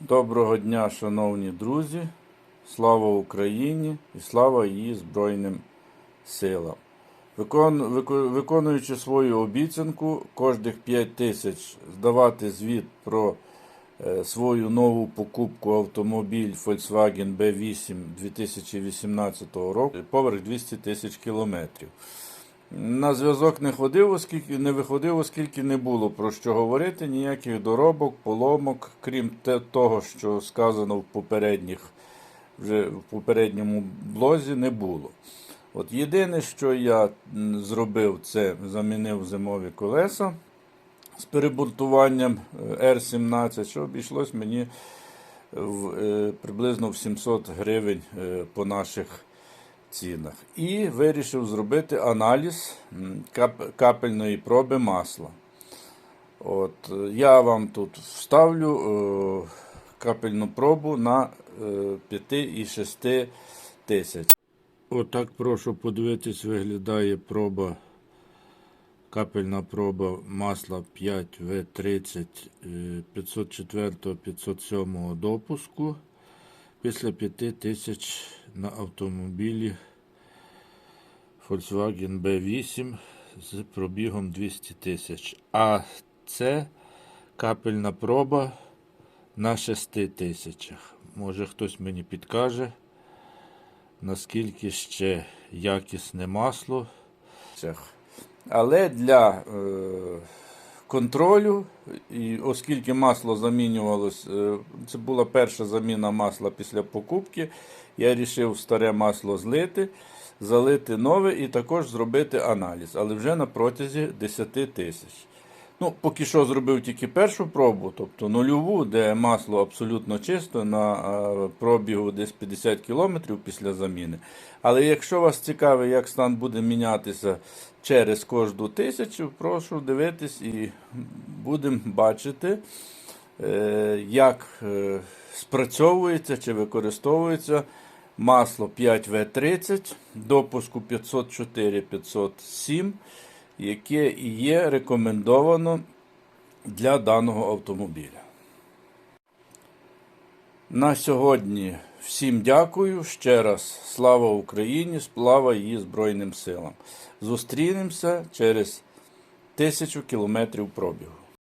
Доброго дня, шановні друзі! Слава Україні і слава її Збройним силам. Викон, вико- виконуючи свою обіцянку, кожних 5 тисяч здавати звіт про е, свою нову покупку автомобіль Volkswagen B8 2018 року поверх 200 тисяч кілометрів. На зв'язок не ходив, оскільки не виходив, оскільки не було про що говорити, ніяких доробок, поломок, крім того, що сказано в попередніх, вже в попередньому блозі, не було. От єдине, що я зробив, це замінив зимові колеса з перебунтуванням е, R17, що обійшлось мені в, е, приблизно в 700 гривень е, по наших цінах. І вирішив зробити аналіз капельної проби масла. От, е, я вам тут вставлю е, капельну пробу на е, 5 і 6 тисяч. Отак прошу подивитись, виглядає проба, капельна проба масла 5В30 е, 504-507 допуску після 5 тисяч на автомобілі Volkswagen B8 з пробігом 200 тисяч. А це капельна проба на 6 тисячах. Може хтось мені підкаже, наскільки ще якісне масло. Але для е, контролю, і оскільки масло замінювалось, е, це була перша заміна масла після покупки, я вирішив старе масло злити, залити нове і також зробити аналіз, але вже на протязі 10 тисяч. Ну, поки що зробив тільки першу пробу, тобто нульову, де масло абсолютно чисто на е, пробігу десь 50 км після заміни. Але якщо вас цікавить, як стан буде мінятися через кожну тисячу, прошу дивитись і будемо бачити, е, як е, спрацьовується чи використовується масло 5В30 допуску 504-507 яке є рекомендовано для даного автомобіля. На сьогодні всім дякую. Ще раз слава Україні, слава її Збройним силам. Зустрінемося через тисячу кілометрів пробігу.